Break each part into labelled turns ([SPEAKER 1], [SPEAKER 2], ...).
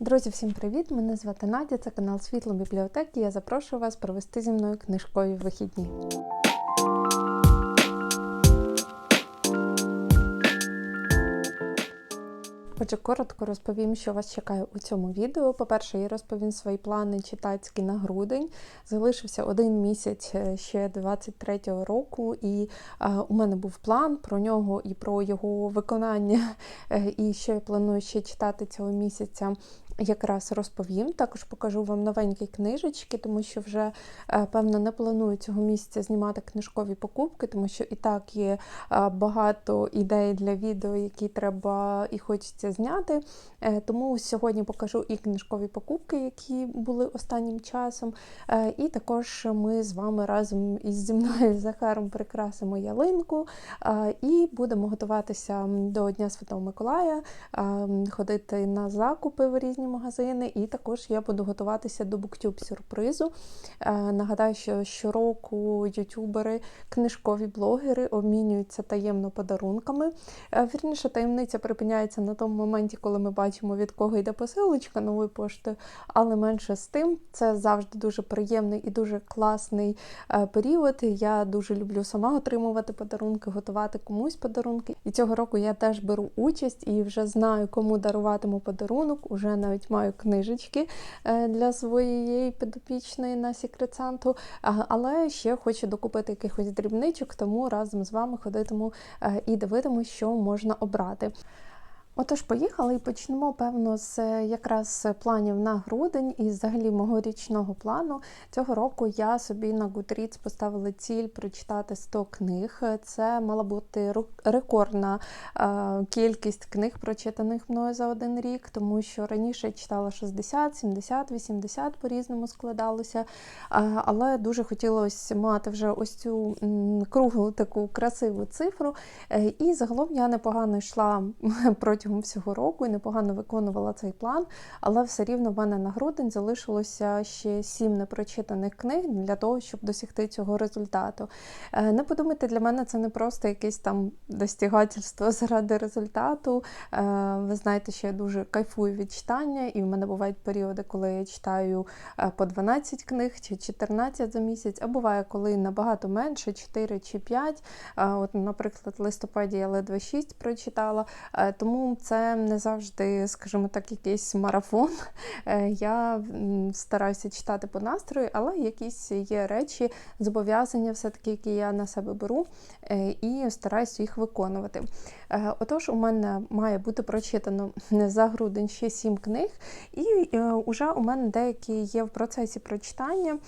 [SPEAKER 1] Друзі, всім привіт! Мене звати Надя, це канал Світло бібліотеки. Я запрошую вас провести зі мною книжкові вихідні. Отже, коротко розповім, що вас чекає у цьому відео. По-перше, я розповім свої плани читацькі на грудень. Залишився один місяць е, ще 23-го року, і е, у мене був план про нього і про його виконання, е, і що я планую ще читати цього місяця якраз розповім. Також покажу вам новенькі книжечки, тому що вже, е, певно, не планую цього місяця знімати книжкові покупки, тому що і так є е, багато ідей для відео, які треба і хочеться зняти. Е, тому сьогодні покажу і книжкові покупки, які були останнім часом. І також ми з вами разом із зі мною Захаром прикрасимо ялинку і будемо готуватися до Дня Святого Миколая, ходити на закупи в різні магазини, і також я буду готуватися до буктюб сюрпризу. Е, нагадаю, що щороку ютубери, книжкові блогери обмінюються таємно подарунками. Е, вірніше, таємниця припиняється на тому моменті, коли ми бачимо, від кого йде посилочка нової пошти, але менше з тим, це завжди дуже приємний і дуже класний е, період. Я дуже люблю сама отримувати подарунки, готувати комусь подарунки. І цього року я теж беру участь і вже знаю, кому даруватиму подарунок. Уже навіть навіть маю книжечки е, для своєї підопічної на секрет-санту, але ще хочу докупити якихось дрібничок, тому разом з вами ходитиму е, і дивитиму, що можна обрати. Отож, поїхали і почнемо, певно, з якраз планів на грудень і взагалі мого річного плану. Цього року я собі на Goodreads поставила ціль прочитати 100 книг. Це мала бути рекордна е, кількість книг, прочитаних мною за один рік, тому що раніше читала 60, 70, 80 по-різному складалося. Е, але дуже хотілося мати вже ось цю круглу таку красиву цифру. Е, і загалом я непогано йшла протягом протягом всього року і непогано виконувала цей план, але все рівно в мене на грудень залишилося ще сім непрочитаних книг для того, щоб досягти цього результату. Е, не подумайте, для мене це не просто якесь там достігательство заради результату. Е, ви знаєте, що я дуже кайфую від читання, і в мене бувають періоди, коли я читаю е, по 12 книг чи 14 за місяць, а буває, коли набагато менше, 4 чи 5. От, Наприклад, в листопаді я ледве 6 прочитала. Тому це не завжди, скажімо так, якийсь марафон. Е, я стараюся читати по настрою, але якісь є речі, зобов'язання, все-таки, які я на себе беру, е, і стараюся їх виконувати. Е, отож, у мене має бути прочитано за грудень ще сім книг, і вже у мене деякі є в процесі прочитання,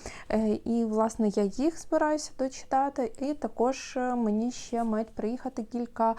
[SPEAKER 1] і, власне, я їх збираюся дочитати, і також мені ще мають приїхати кілька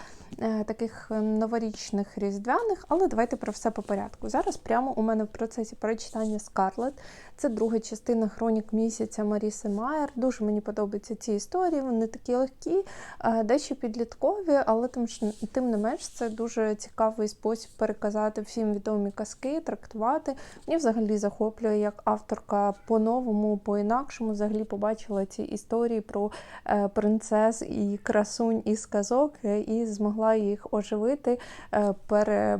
[SPEAKER 1] таких новорічних різдвяних, але давайте про все по порядку. Зараз прямо у мене в процесі перечитання Скарлет. Це друга частина хронік місяця Маріси Майер. Дуже мені подобаються ці історії, вони такі легкі, е, дещо підліткові, але тим, тим не менш це дуже цікавий спосіб переказати всім відомі казки, трактувати. Мені взагалі захоплює, як авторка по-новому, по-інакшому взагалі побачила ці історії про е, принцес і красунь із казок, е, і змогла їх оживити пере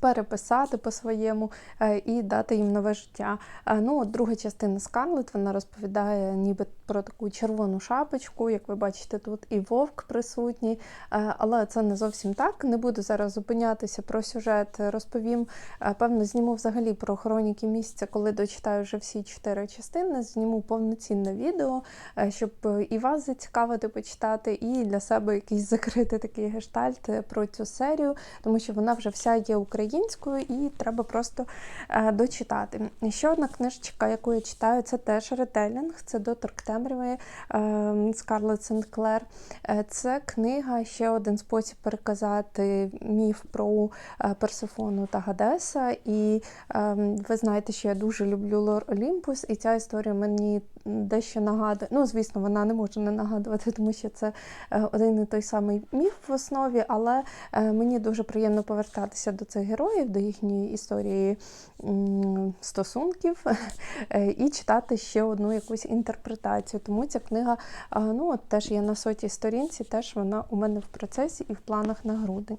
[SPEAKER 1] переписати по-своєму е, і дати їм нове життя. Е, ну, от Друга частина Скарлет вона розповідає ніби про таку червону шапочку, як ви бачите, тут і вовк присутній, е, але це не зовсім так. Не буду зараз зупинятися про сюжет, розповім. Певно, зніму взагалі про хроніки місяця, коли дочитаю вже всі чотири частини. Зніму повноцінне відео, щоб і вас зацікавити почитати, і для себе якийсь закрити такий гештальт про цю серію, тому що вона вже вся є українською українською, і треба просто е, дочитати. Ще одна книжечка, яку я читаю, це теж ретелінг, це доктор Темряви е, Скарлет Сенклер. Е, це книга, ще один спосіб переказати міф про Персифону та Гадеса. І ви знаєте, що я дуже люблю Лор Олімпус, і ця історія мені дещо нагадує. Ну, звісно, вона не може не нагадувати, тому що це один і той самий міф в основі, але мені дуже приємно повертатися до цих героїв, до їхньої історії стосунків, і читати ще одну якусь інтерпретацію. Тому ця книга ну, от теж є на сотій сторінці, теж вона у мене в процесі і в планах на грудень.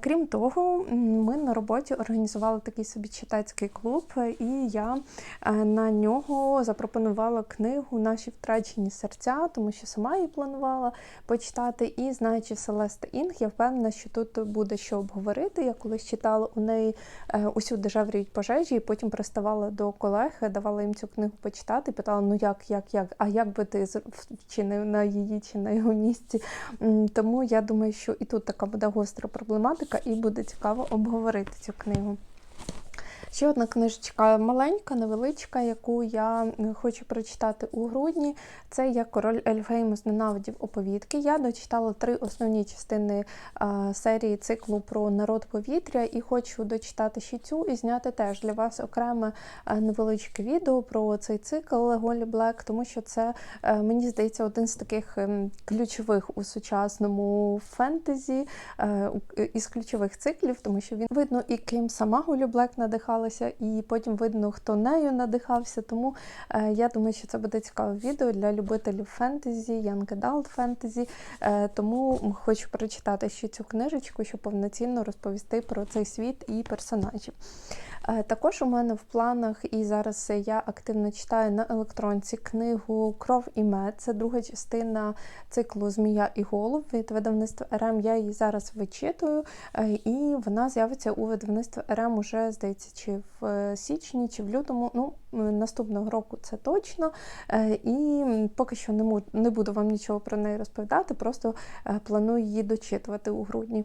[SPEAKER 1] Крім того, ми на роботі організували такий собі читацький клуб, і я е, на нього запропонувала книгу Наші втрачені серця, тому що сама її планувала почитати. І знаючи Селеста Інг, я впевнена, що тут буде що обговорити. Я колись читала у неї е, усюди жевріють пожежі, і потім приставала до колег, давала їм цю книгу почитати, питала: ну як, як, як, а як би ти вчинив на її чи на його місці? Тому я думаю, що і тут така буде гостра проблематика, і буде цікаво обговорити цю книгу. Ще одна книжечка маленька, невеличка, яку я е, хочу прочитати у грудні. Це як король Ельфгеймус ненавидів оповідки. Я дочитала три основні частини серії циклу про народ повітря і хочу дочитати ще цю і зняти теж для вас окреме невеличке відео про цей цикл Голі Блек, тому що це, е, мені здається, один з таких ем, ключових у сучасному фентезі е, із ключових циклів, тому що він видно і ким сама Голі Блек надихала надихалася, і потім видно, хто нею надихався. Тому е, я думаю, що це буде цікаве відео для любителів фентезі, Young Adult фентезі. Е, тому хочу прочитати ще цю книжечку, щоб повноцінно розповісти про цей світ і персонажів. Е, також у мене в планах, і зараз я активно читаю на електронці книгу Кров і мед. Це друга частина циклу Змія і голуб від видавництва РМ. Я її зараз вичитую, і вона з'явиться у видавництві РМ уже, здається, чи в е, січні, чи в лютому. Ну, наступного року це точно. І поки що не буду вам нічого про неї розповідати, просто планую її дочитувати у грудні.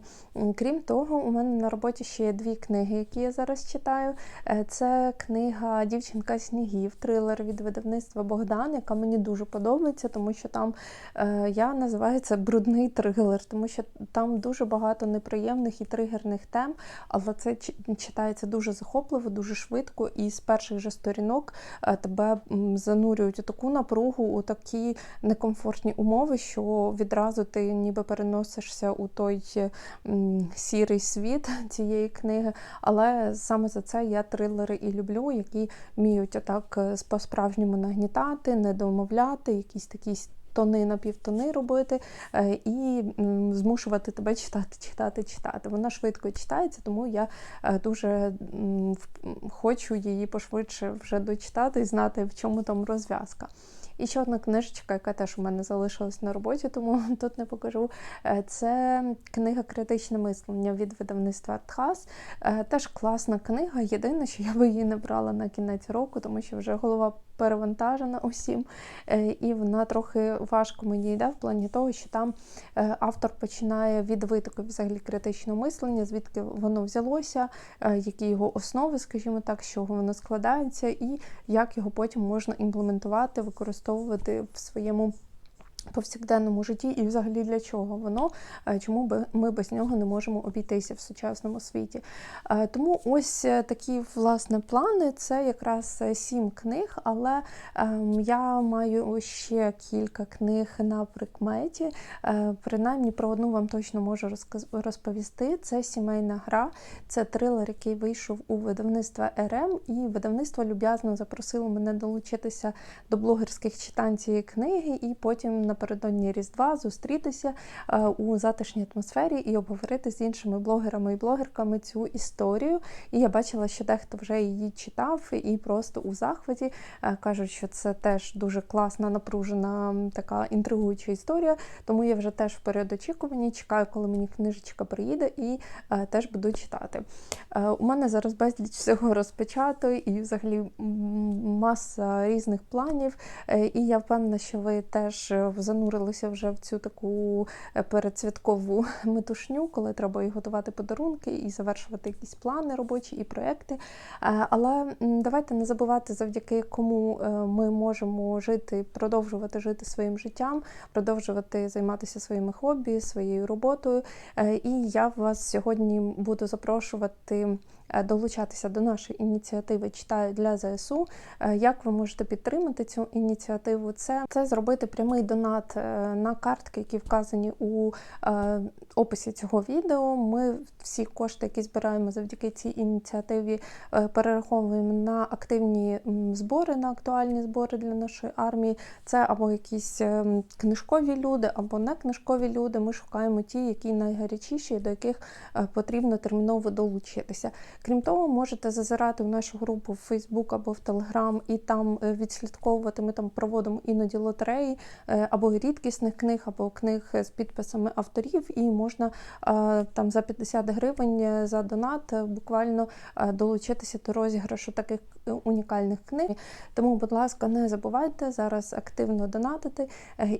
[SPEAKER 1] Крім того, у мене на роботі ще є дві книги, які я зараз читаю. Е, це книга Дівчинка снігів, трилер від видавництва Богдан, яка мені дуже подобається, тому що там е, я називаю це брудний трилер, тому що там дуже багато неприємних і тригерних тем, але це читається дуже захопливо, дуже швидко, і з перших же сторінок е, тебе занурюють у таку напругу, у такі некомфортні умови, що відразу ти ніби переносишся у той сірий світ цієї книги. Але саме за це я трилери і люблю, які вміють отак е, по-справжньому нагнітати, не домовляти, якісь такі тони на півтони робити е, і змушувати тебе читати, читати, читати. Вона швидко читається, тому я е, дуже хочу її пошвидше вже дочитати і знати, в чому там розв'язка. І ще одна книжечка, яка теж у мене залишилась на роботі, тому тут не покажу. Е, це книга Критичне мислення від видавництва Артхас. Е, теж класна книга. Єдине, що я би її не брала на кінець року, тому що вже голова перевантажена усім. Е, і вона трохи важко мені йде в плані того, що там автор починає від витоку взагалі критичного мислення, звідки воно взялося, які його основи, скажімо так, з чого воно складається, і як його потім можна імплементувати, використовувати в своєму повсякденному житті і взагалі для чого воно, е, чому ми без нього не можемо обійтися в сучасному світі. Е, тому ось е, такі власне плани це якраз сім книг, але ем, я маю ще кілька книг на прикметі. Принаймні про одну вам точно можу розповісти. Це сімейна гра, це трилер, який вийшов у видавництва РМ, і видавництво люб'язно запросило мене долучитися до блогерських читань цієї книги, і потім напередодні Різдва зустрітися е, у затишній атмосфері і обговорити з іншими блогерами і блогерками цю історію. І я бачила, що дехто вже її читав і просто у захваті е, кажуть, що це теж дуже класна, напружена, така інтригуюча історія. Тому я вже теж в період чекаю, коли мені книжечка приїде, і е, теж буду читати. У мене зараз безліч всього розпочато і взагалі маса різних планів. І я впевнена, що ви теж в занурилися вже в цю таку е, передсвяткову метушню, коли треба і готувати подарунки, і завершувати якісь плани робочі і проекти. Е, але давайте не забувати, завдяки кому е, ми можемо жити, продовжувати жити своїм життям, продовжувати займатися своїми хобі, своєю роботою. І я вас сьогодні буду запрошувати долучатися до нашої ініціативи Читаю для ЗСУ. Е, Як ви можете підтримати цю ініціативу? Це, це зробити прямий донат е, на картки, які вказані у е, описі цього відео. Ми всі кошти, які збираємо завдяки цій ініціативі, е, перераховуємо на активні збори, на актуальні збори для нашої армії. Це або якісь книжкові люди, або не книжкові люди. Ми шукаємо ті, які найгарячіші, до яких е, потрібно терміново долучитися. Крім того, можете зазирати в нашу групу в Facebook або в Telegram і там е, відслідковувати. Ми там проводимо іноді лотереї е, або рідкісних книг, або книг з підписами авторів, і можна е, там за 50 гривень за донат буквально долучитися до розіграшу таких унікальних книг. Тому, будь ласка, не забувайте зараз активно донатити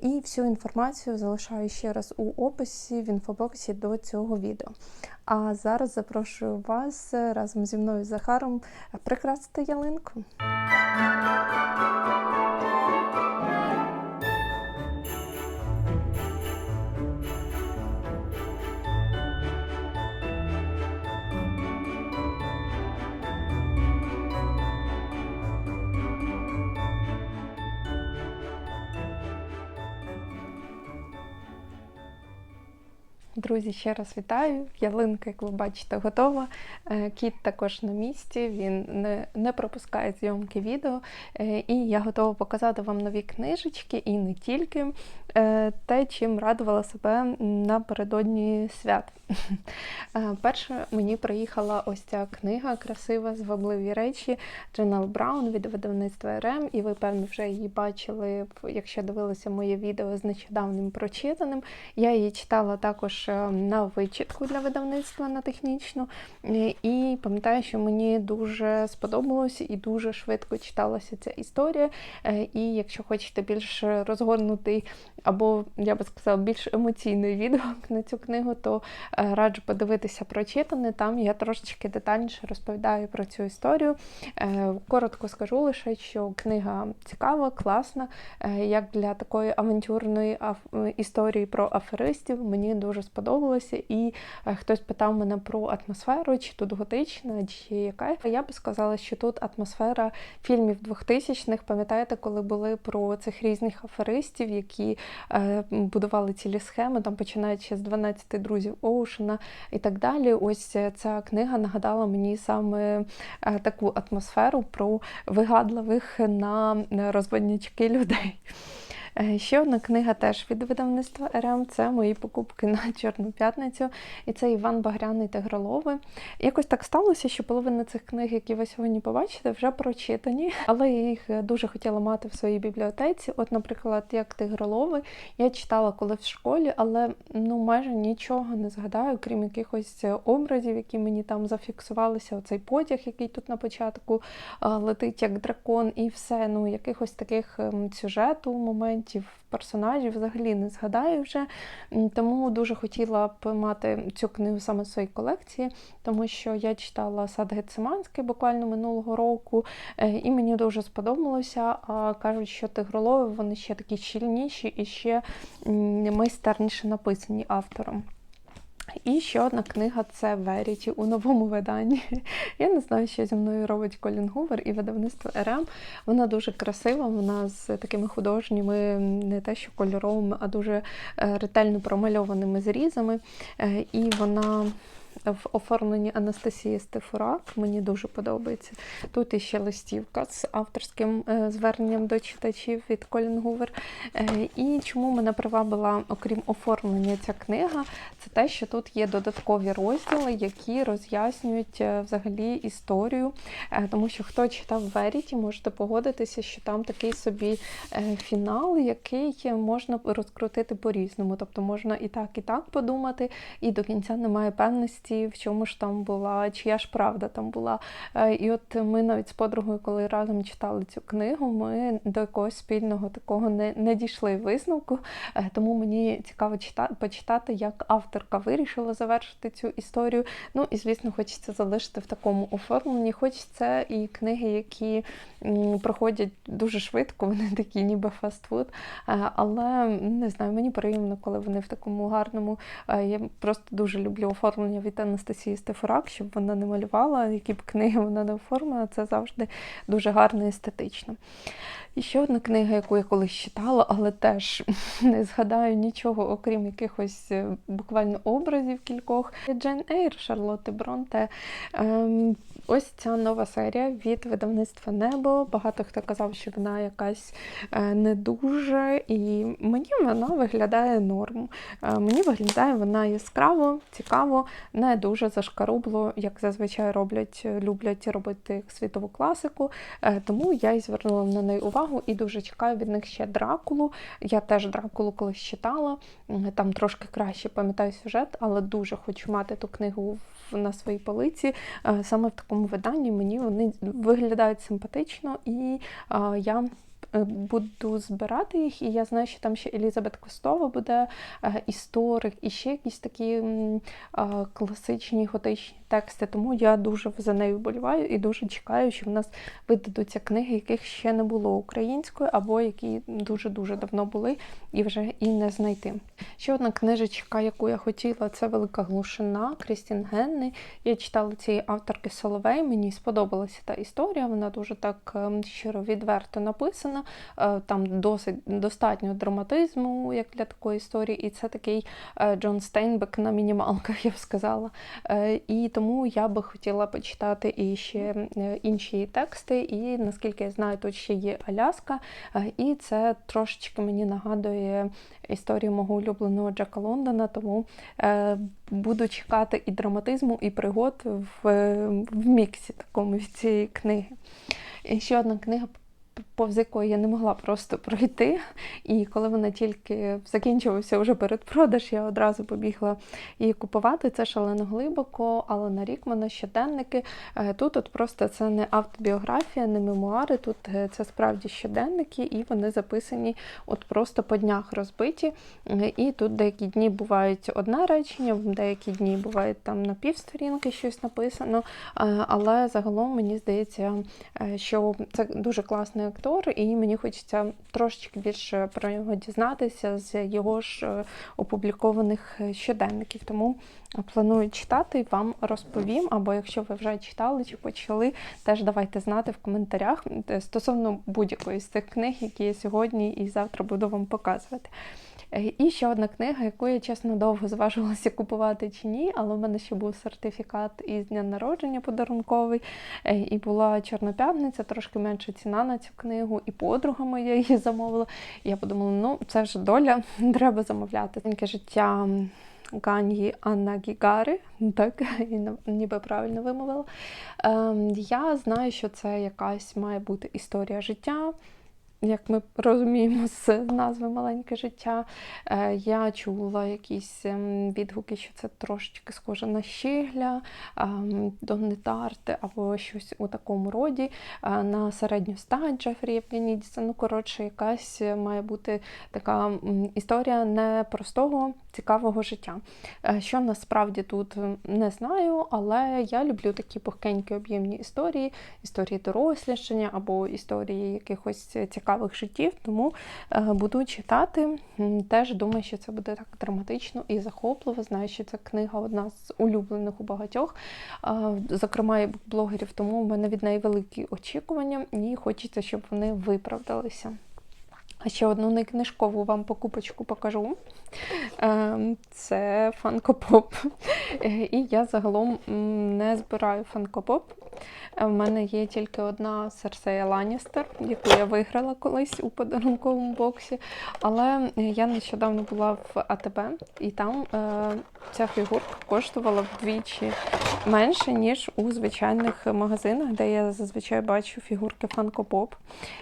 [SPEAKER 1] і всю інформацію залишаю ще раз у описі в інфобоксі до цього відео. А зараз запрошую вас разом зі мною Захаром прикрасити ялинку. Друзі, ще раз вітаю. Ялинка, як ви бачите, готова. Е, Кіт також на місці, він не, не пропускає зйомки відео. Е, І я готова показати вам нові книжечки і не тільки е, те, чим радувала себе напередодні свят. Перше мені приїхала ось ця книга красива, звабливі речі Дженел Браун від видавництва РМ, і ви, певно, вже її бачили, якщо дивилися моє відео з нещодавним прочитаним. Я її читала також е, на вичитку для видавництва на технічну. Е, І пам'ятаю, що мені дуже сподобалось і дуже швидко читалася ця історія. Е, І якщо хочете більш розгорнутий або, я би сказала, більш емоційний відгук на цю книгу, то раджу подивитися прочитане. Там я трошечки детальніше розповідаю про цю історію. Коротко скажу лише, що книга цікава, класна, як для такої авантюрної історії про аферистів. Мені дуже сподобалося. І е, хтось питав мене про атмосферу, чи тут готична, чи яка. Я би сказала, що тут атмосфера фільмів 2000-х. Пам'ятаєте, коли були про цих різних аферистів, які е, будували цілі схеми, там починаючи з 12 друзів Оушена і так далі. Ось е, ця книга нагадала мені саме таку атмосферу про вигадливих на розводнячки людей. Е, Ще одна книга теж від видавництва РМ. Це мої покупки на Чорну п'ятницю. І це Іван Багряний Тигролови. Якось так сталося, що половина цих книг, які ви сьогодні побачите, вже прочитані, але я їх дуже хотіла мати в своїй бібліотеці. От, наприклад, як Тигролови, я читала коли в школі, але ну майже нічого не згадаю, крім якихось образів, які мені там зафіксувалися. Оцей потяг, який тут на початку е, летить як дракон, і все. Ну, якихось таких ем, сюжету, моментів, персонажів взагалі не згадаю вже. Тому дуже хотіла б мати цю книгу саме в своїй колекції, тому що я читала сад Гециманський буквально минулого року, е, і мені дуже сподобалося. А кажуть, що тигролови вони ще такі щільніші і ще майстерніше написані автором. І ще одна книга це Веріті у новому виданні. Я не знаю, що зі мною робить Колін Гувер і видавництво РМ. Вона дуже красива, вона з такими художніми, не те що кольоровими, а дуже е, ретельно промальованими зрізами. Е, І вона в оформленні Анастасії Стефурак. Мені дуже подобається. Тут іще листівка з авторським е, зверненням до читачів від Колін Гувер. Е, І чому мене привабила, окрім оформлення, ця книга, це те, що тут є додаткові розділи, які роз'яснюють е, взагалі історію. Тому що хто читав Веріті, можете погодитися, що там такий собі фінал, який можна розкрутити по-різному. Тобто можна і так, і так подумати, і до кінця немає певності, в чому ж там була, чия ж правда там була. Е, І от ми навіть з подругою, коли разом читали цю книгу, ми до якогось спільного такого не, не дійшли висновку. Е, Тому мені цікаво читати, почитати, як авторка вирішила завершити цю історію. Ну і звісно, хочеться залишити в такому оформленні. Хоч це і книги, які проходять дуже швидко, вони такі, ніби фастфуд. Е, Але не знаю, мені приємно, коли вони в такому гарному. Я просто дуже люблю оформлення від Анастасії Стефорак, щоб вона не малювала, які б книги вона не оформила, це завжди дуже гарно і естетично. І ще одна книга, яку я колись читала, але теж не згадаю нічого, окрім якихось е, буквально образів кількох. Джейн Ейр Шарлотти Бронте. Ем, Ось ця нова серія від видавництва Небо. Багато хто казав, що вона якась е, не дуже, і мені вона виглядає норм. Е, мені виглядає вона яскраво, цікаво, не дуже зашкарубло, як зазвичай роблять, люблять робити світову класику. Е, тому я і звернула на неї увагу і дуже чекаю від них ще Дракулу. Я теж Дракулу колись читала, там трошки краще пам'ятаю сюжет, але дуже хочу мати ту книгу на своїй полиці. Саме в такому виданні мені вони виглядають симпатично, і я Е, буду збирати їх, і я знаю, що там ще Елізабет Костова буде е, історик, і ще якісь такі е, класичні готичні тексти. Тому я дуже за нею вболіваю і дуже чекаю, що в нас видадуться книги, яких ще не було українською, або які дуже-дуже давно були і вже і не знайти. Ще одна книжечка, яку я хотіла, це Велика Глушина Крістін Генни. Я читала цієї авторки Соловей. Мені сподобалася та історія. Вона дуже так ем, щиро відверто написана. Е, там досить достатньо драматизму, як для такої історії, і це такий е, Джон Стейнбек на мінімалках, я б сказала. Е, і тому я би хотіла почитати і ще інші тексти, і наскільки я знаю, тут ще є Аляска, і це трошечки мені нагадує історію мого улюбленого Джека Лондона, тому буду чекати і драматизму, і пригод в, в міксі такому від цієї книги. І ще одна книга повз якої я не могла просто пройти. І коли вона тільки закінчилася вже передпродаж, я одразу побігла її купувати. Це шалено глибоко, але на рік мене щоденники. Е, тут от просто це не автобіографія, не мемуари. Тут е, це справді щоденники, і вони записані от просто по днях розбиті. Е, і тут деякі дні бувають одне речення, в деякі дні бувають там на півсторінки щось написано. Але загалом мені здається, що це дуже класний актор, і мені хочеться трошечки більше про нього дізнатися з його ж е, опублікованих е, щоденників. Тому планую читати і вам розповім. Або якщо ви вже читали чи почали, теж давайте знати в коментарях е, стосовно будь-якої з цих книг, які я сьогодні і завтра буду вам показувати. Е, і ще одна книга, яку я чесно довго зважувалася купувати чи ні, але в мене ще був сертифікат із дня народження подарунковий. Е, і була Чорна п'ятниця, трошки менша ціна на цю книгу, і подруга моя її замовила. І я подумала, ну це вже доля, треба замовляти. Таке життя. Ганьї Анна Гігари, так, ніби правильно вимовила. Ем, Я знаю, що це якась має бути історія життя як ми розуміємо з назви Маленьке життя, е, я чула якісь ем, відгуки, що це трошечки схоже на щигля, ем, Донни або щось у такому роді. Е, на середню стать Джефрі Євгенідіса. Ну, коротше, якась має бути така історія непростого, цікавого життя. Е, що насправді тут не знаю, але я люблю такі пухкенькі об'ємні історії, історії дорослішання або історії якихось цікавих цікавих життів, тому е, буду читати. Теж думаю, що це буде так драматично і захопливо. Знаю, що ця книга одна з улюблених у багатьох, зокрема і блогерів, тому в мене від неї великі очікування, і хочеться, щоб вони виправдалися. А ще одну некнижкову вам покупочку покажу. Ем, це фанкопоп. І я загалом не збираю фанкопоп. У мене є тільки одна Серсея Ланістер, яку я виграла колись у подарунковому боксі. Але я нещодавно була в АТБ, і там е, ця фігурка коштувала вдвічі менше, ніж у звичайних магазинах, де я зазвичай бачу фігурки Funko Pop.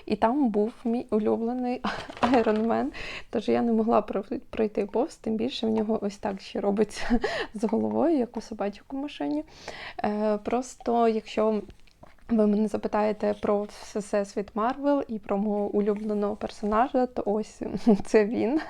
[SPEAKER 1] І там був мій улюблений Iron Man, Тож я не могла пройти повз, тим більше в нього ось так ще робиться з головою, як у собачку машині. Е, просто якщо ви мене запитаєте про всесвіт Марвел і про мого улюбленого персонажа, то ось це він,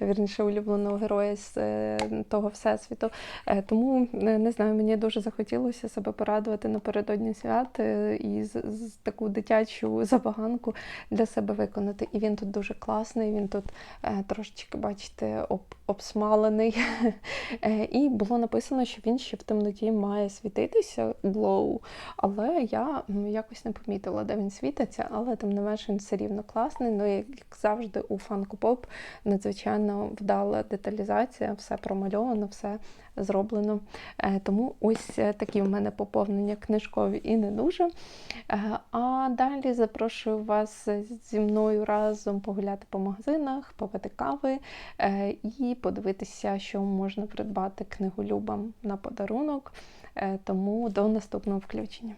[SPEAKER 1] вірніше улюбленого героя з е, того всесвіту. Е, тому е, не знаю, мені дуже захотілося себе порадувати напередодні свят і з, з таку дитячу забаганку для себе виконати. І він тут дуже класний. Він тут трошечки, бачите, об обсмалений. Е, І було написано, що він ще в темноті має світитися glow, але я якось не помітила, де він світиться, але тим не менш він все рівно класний. Ну, як завжди, у Funko Pop надзвичайно вдала деталізація, все промальовано, все зроблено. Е, Тому ось е, такі в мене поповнення книжкові і не дуже. Е, А далі запрошую вас зі мною разом погуляти по магазинах, попити кави і подивитися, що можна придбати книголюбам на подарунок. Тому до наступного включення.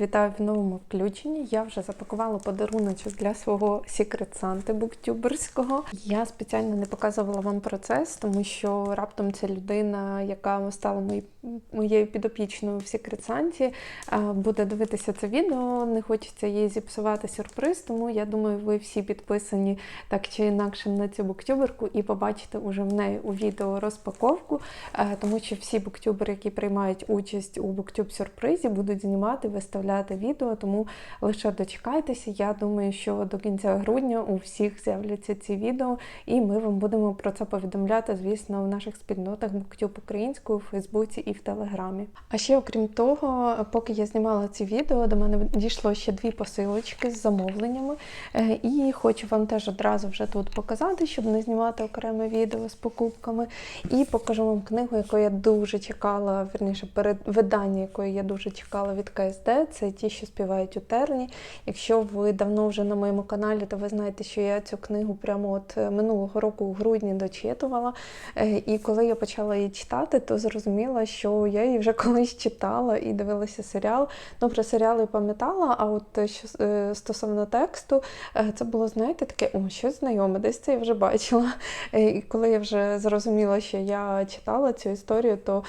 [SPEAKER 1] Вітаю в новому включенні. Я вже запакувала подаруночок для свого секрет Санти буктюберського. Я спеціально не показувала вам процес, тому що раптом ця людина, яка стала моєю підопічною в секрет Санті, буде дивитися це відео. Не хочеться їй зіпсувати сюрприз, тому я думаю, ви всі підписані так чи інакше на цю буктюберку і побачите уже в неї у відео розпаковку, е, тому що всі буктюбери, які приймають участь у буктюб сюрпризі, будуть знімати, виставляти відео, тому лише дочекайтеся. Я думаю, що до кінця грудня у всіх з'являться ці відео, і ми вам будемо про це повідомляти, звісно, в наших спільнотах буктюб українською, у Фейсбуці і в Телеграмі. А ще, окрім того, поки я знімала ці відео, до мене дійшло ще дві посилочки з замовленнями. Е, І хочу вам теж одразу вже тут показати, щоб не знімати окреме відео з покупками. І покажу вам книгу, яку я дуже чекала, верніше, передвидання, якої я дуже чекала від КСД. Це ті, що співають у терні. Якщо ви давно вже на моєму каналі, то ви знаєте, що я цю книгу прямо от е, минулого року у грудні дочитувала. Е, І коли я почала її читати, то зрозуміла, що я її вже колись читала і дивилася серіал. Ну, про серіал я пам'ятала, а от е, що стосовно тексту, це було, знаєте, таке, о, щось знайоме, десь це я вже бачила. І коли я вже зрозуміла, що я читала цю історію, то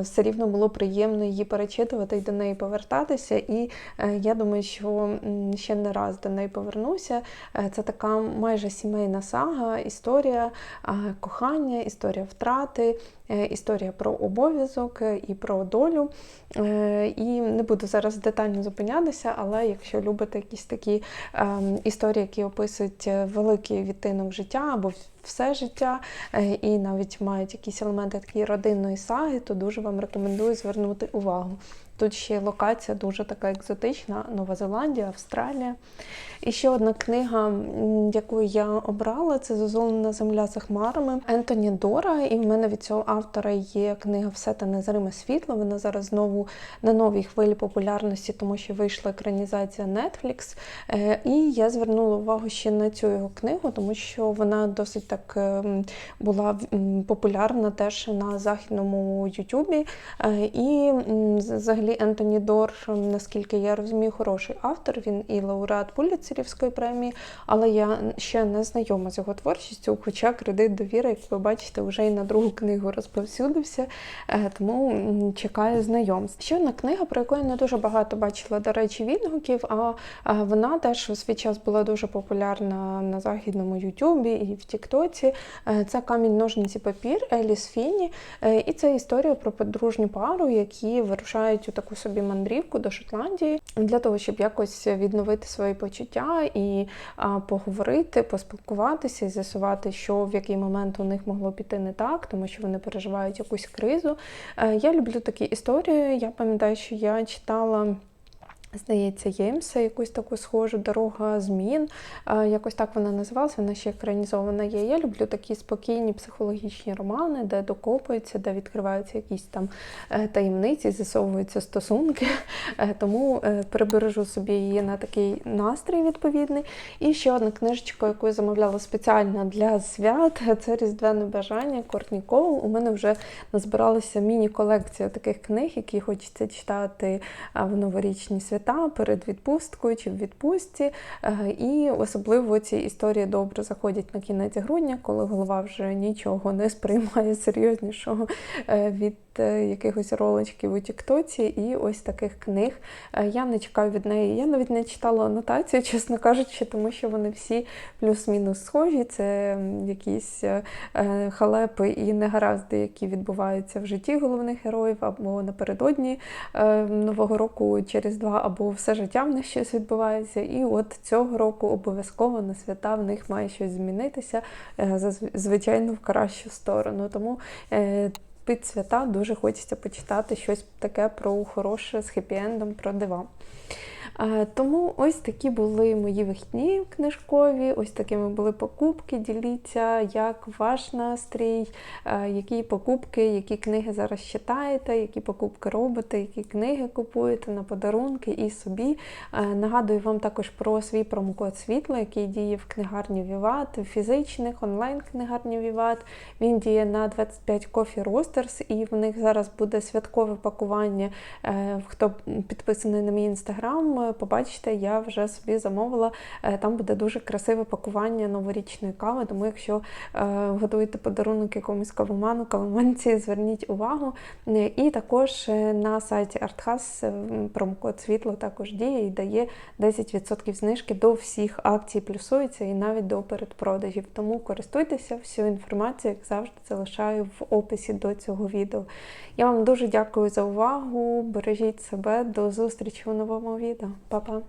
[SPEAKER 1] все рівно було приємно її перечитувати і до неї повертатися. І е, я думаю, що ще не раз до неї повернуся. Е, Це така майже сімейна сага, історія е, кохання, історія втрати. Історія про обов'язок і про долю. І не буду зараз детально зупинятися, але якщо любите якісь такі історії, які описують великий відтинок життя або все життя, і навіть мають якісь елементи такої родинної саги, то дуже вам рекомендую звернути увагу. Тут ще локація дуже така екзотична: Нова Зеландія, Австралія. І ще одна книга, яку я обрала, це Зозулена земля за хмарами Ентоні Дора. І в мене від цього автора є книга Все та незриме світло. Вона зараз знову на новій хвилі популярності, тому що вийшла екранізація Netflix. Е, І я звернула увагу ще на цю його книгу, тому що вона досить так ем, була популярна теж на західному Ютубі. Е, І взагалі взагалі Ентоні Дор, наскільки я розумію, хороший автор. Він і лауреат Пуліцерівської премії, але я ще не знайома з його творчістю. Хоча кредит довіри, як ви бачите, вже і на другу книгу розповсюдився, е, тому чекаю знайомств. Ще одна книга, про яку я не дуже багато бачила, до речі, відгуків. А а вона теж у свій час була дуже популярна на західному Ютубі і в Тіктоці. Е, Це камінь ножниці папір Еліс Фіні. Е, І це історія про подружню пару, які вирушають у таку собі мандрівку до Шотландії для того, щоб якось відновити свої почуття і а, поговорити, поспілкуватися і з'ясувати, що в який момент у них могло піти не так, тому що вони переживають якусь кризу. Е, Я люблю такі історії. Я пам'ятаю, що я читала. Здається, Ємса, якусь таку схожу дорога змін. Якось так вона називалася, вона ще екранізована є. Я люблю такі спокійні психологічні романи, де докопуються, де відкриваються якісь там е, таємниці, з'ясовуються стосунки. Е, Тому е, прибережу собі її на такий настрій відповідний. І ще одна книжечка, яку я замовляла спеціально для свят, це Різдвяне бажання Кортні Коул. У мене вже назбиралася міні-колекція таких книг, які хочеться читати в новорічні свята перед відпусткою чи в відпустці. Е, І особливо ці історії добре заходять на кінець грудня, коли голова вже нічого не сприймає серйознішого е, від е, якихось роличків у Тіктоці і ось таких книг. Я не чекаю від неї. Я навіть не читала анотацію, чесно кажучи, тому що вони всі плюс-мінус схожі. Це якісь халепи і негаразди, які відбуваються в житті головних героїв, або напередодні Нового року через два, або все життя в них щось відбувається. І от цього року обов'язково на свята в них має щось змінитися, е, звичайно, в кращу сторону. Тому е, під свята дуже хочеться почитати щось таке про хороше з хеппі-ендом, про дива. Тому ось такі були мої вихідні книжкові, ось такими були покупки. Діліться, як ваш настрій, які покупки, які книги зараз читаєте, які покупки робите, які книги купуєте на подарунки і собі. Нагадую вам також про свій промокод світло, який діє в книгарні Віват, в фізичних онлайн-книгарні Віват. Він діє на 25 Coffee Roasters, і в них зараз буде святкове пакування. Е, Хто підписаний на мій інстаграм, побачите, я вже собі замовила. Е, Там буде дуже красиве пакування новорічної кави. Тому, якщо е, готуєте подарунок якомусь кавоману, кавоманці, зверніть увагу. І також е, на сайті е, промокод світло також діє і дає 10% знижки до всіх акцій, плюсується і навіть до передпродажів. Тому користуйтеся, всю інформацію, як завжди, залишаю в описі до цього відео. Я вам дуже дякую за увагу. Бережіть себе, до зустрічі у новому відео. Па-па!